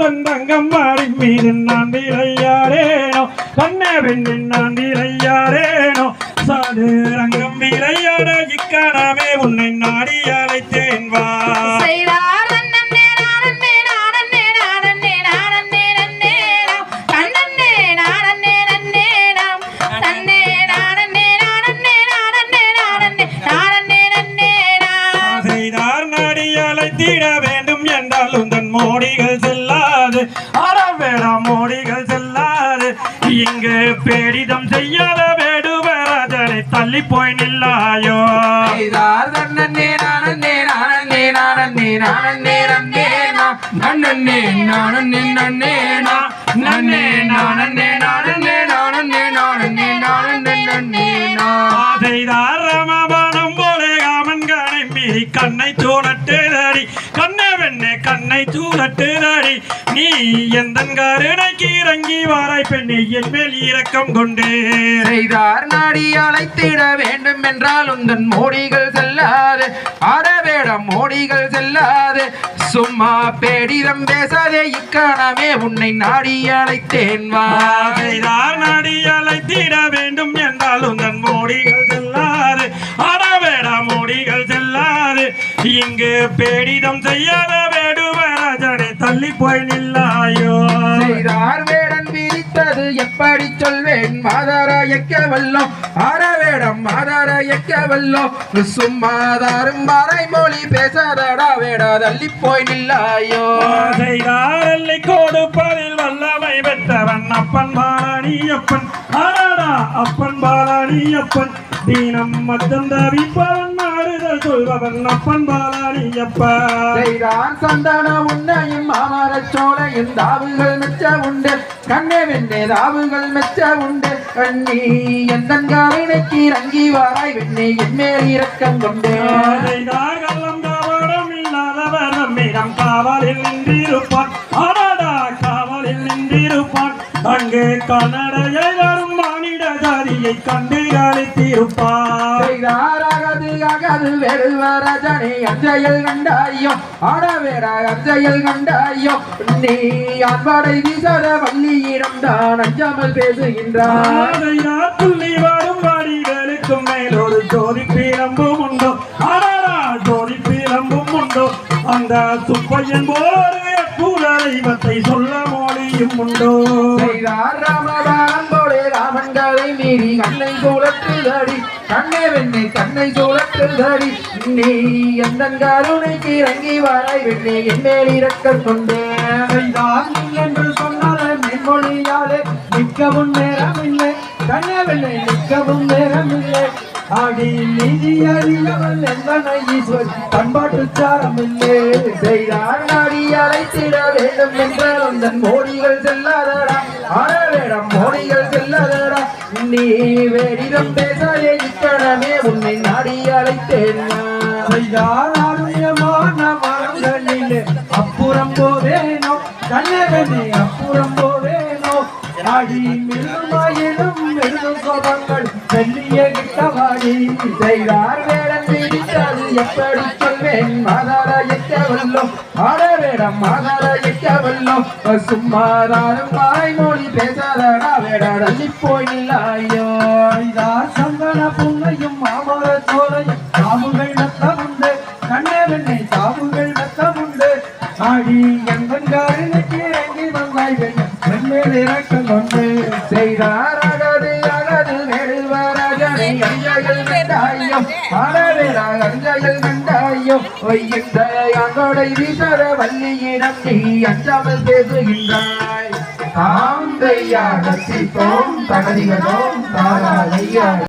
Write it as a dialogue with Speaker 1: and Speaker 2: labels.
Speaker 1: உந்தன் தங்கம் மாறி மீது நான் விளையாடேனோ? கண்ணே வெண்ணின் நான் விளையாடேனோ? சாது ரங்கம் விளையாட இக்கணமே உன்னை நாடி அழைத்தேன் வா. மோடிகள் அறவேடா மோடிகள் செல்லாது இங்கு பேடிதம் செய்யாத வேடுவராஜனை தள்ளி போய் நில்லாயோ.
Speaker 2: நன்னே நானே நன்னே நன்னே நானே நானே நானே நானே நானே நன்னே
Speaker 1: செய்தார் ரமபானம் போலே காமன் கணை மீறி கண்ணை சூழட்டுதடி கண்ணே கண்ணை சூழட்டுதடி நீ எந்த கருணைக்கு இறங்கி வாராய் பெண்ணே என் மேல் இரக்கம் கொண்டே.
Speaker 2: செய்தார் நாடி அழைத்திட வேண்டும் என்றால் உந்தன் மோடிகள் செல்லாது அறவேடம் மோடிகள் செல்லாது. சும்மா பேடிதம் பேசாதே இக்கணமே உன்னை நாடி அழைத்தேன் வா.
Speaker 1: செய்தார் நாடி அழைத்திட வேண்டும் என்றால் உந்தன் மோடிகள் செல்லாது அறவேடா மோடிகள் செல்லாது. இங்கு பேடிதம் செய்யாத வேடுவராஜனை தள்ளி போய் நில்லாயோ?
Speaker 2: செய்தார் வேடன் விரித்தது எப்படி சொல்வேன்? மாதாராயக்க வல்லோம் அறவேடம் மாதாராயக்க வல்லோம் சும்மாதாரும் மறைமொழி பேசாதடா வேடா தள்ளி போய் நில்லாயோ?
Speaker 1: செய்தாரல்லை கொடுப்பதில் வல்லமை பெற்றவன் அப்பன் பாலானியப்பன் ஆடாடா அப்பன் பாலானியப்பன் தீனம் மத்தம் தவிப்பவன் மாறுதல் சொல்பவன் அப்பன் பாலானியப்பன்
Speaker 2: செய்தான் சந்தான உன்னையும் மாமரச் சோலையும் தாவுகள் மெச்ச உண்டு. கண்ணே வெண்ணே தாவுகள் மெச்ச உண்டு. கண்ணி எந்த காவினைக்கு இறங்கி வாராய் வெண்ணே என் மேல் இரக்கம் கொண்டு.
Speaker 1: கள்ளம் கவடம் இல்லாதவர் நம்மிடம் காவலில் நின்றிருப்பான். ஆடாடா காவலில் நின்றிருப்பான். அங்கே மானிட ஜாதியை கண்டு அழைத்திருப்பான்
Speaker 2: செய்தாராகது அகது வெறுவரஜனை அஞ்சையில் கண்டாயோ? ஆடவேடா அஞ்சையில் கண்டாயோ? நீ அன்படை வீசர வள்ளியிடம் தான் அஞ்சாமல் பேசுகின்றார்
Speaker 1: துள்ளி வரும் வாடிகளுக்கும் மேலொரு ஜோதி பீரம்பும் உண்டோ. அடடா ஜோதி பீரம்பும் உண்டோ. அந்த சுப்பையன் போல பூர தெய்வத்தை சொல்ல மொழியும் உண்டோ.
Speaker 2: செய்தார் ராமபாரம்போடு ராமன்களை மீறி கண்ணை சூழற்றுதடி கண்ணே வெண்ணை கண்ணை சூழற்றுதடி நீ எந்த கருணைக்கு இறங்கி வாராய் வெண்ணே என் மேல் இரக்கம் கொண்டு.
Speaker 1: செய்தார் நீ என்று சொன்னால மென்மொழியாலே நிற்கவும் நேரமில்லை கண்ணவெல்லை நிற்கவும் நேரமில்லை ஆடி நீதி அறியவன் எந்தனை ஈஸ்வர். பண்பாட்டு சாரமில்லை.
Speaker 2: செய்தார் நாடி அழைத்திட வேண்டும் என்ற அந்த மோடிகள் செல்லாதடா. அறவேடம் மோடிகள் செல்லாதடா. நீ வேடிடம் பேசாதே இக்கணமே உன்னை நாடி அழைத்தேன்
Speaker 1: செய்தார் ஆருண்யமான மரங்களிலே அப்புறம் போவேனோ? கண்ணவெல்லை அப்புறம் போவேனோ? சோபங்கள்
Speaker 2: செய்தார் வேடம் பிடித்தது எப்படி சொல்வேன்? மாதாராயிட்ட எக்க வல்லோம் ஆடவேடம் மாதாராயிட்ட எக்க வல்லோம் சும்மாதாரம் வாய்மொழி பேசாதடா வேடா அள்ளி போய் நில்லாயோ.
Speaker 1: செய்தார் சந்தன மாமர சோலையும் சாவுகள் நத்தமுண்டு கண்ணவெண்ணை சாவுகள் நத்தமுண்டு ஆடி எங்கன்காரனுக்கு இறங்கி வந்தாய் வெண்மேல் இறக்கம் கொண்டு
Speaker 2: செய்தார் ஆடவேடா கண்டாயோ இந்த அங்கோடை வீசர வள்ளியிடம் நீ அஞ்சாமல் பேசுகின்றாய். தாம் தையா கத்திப்போம் தகதிகளோம் தாராதையா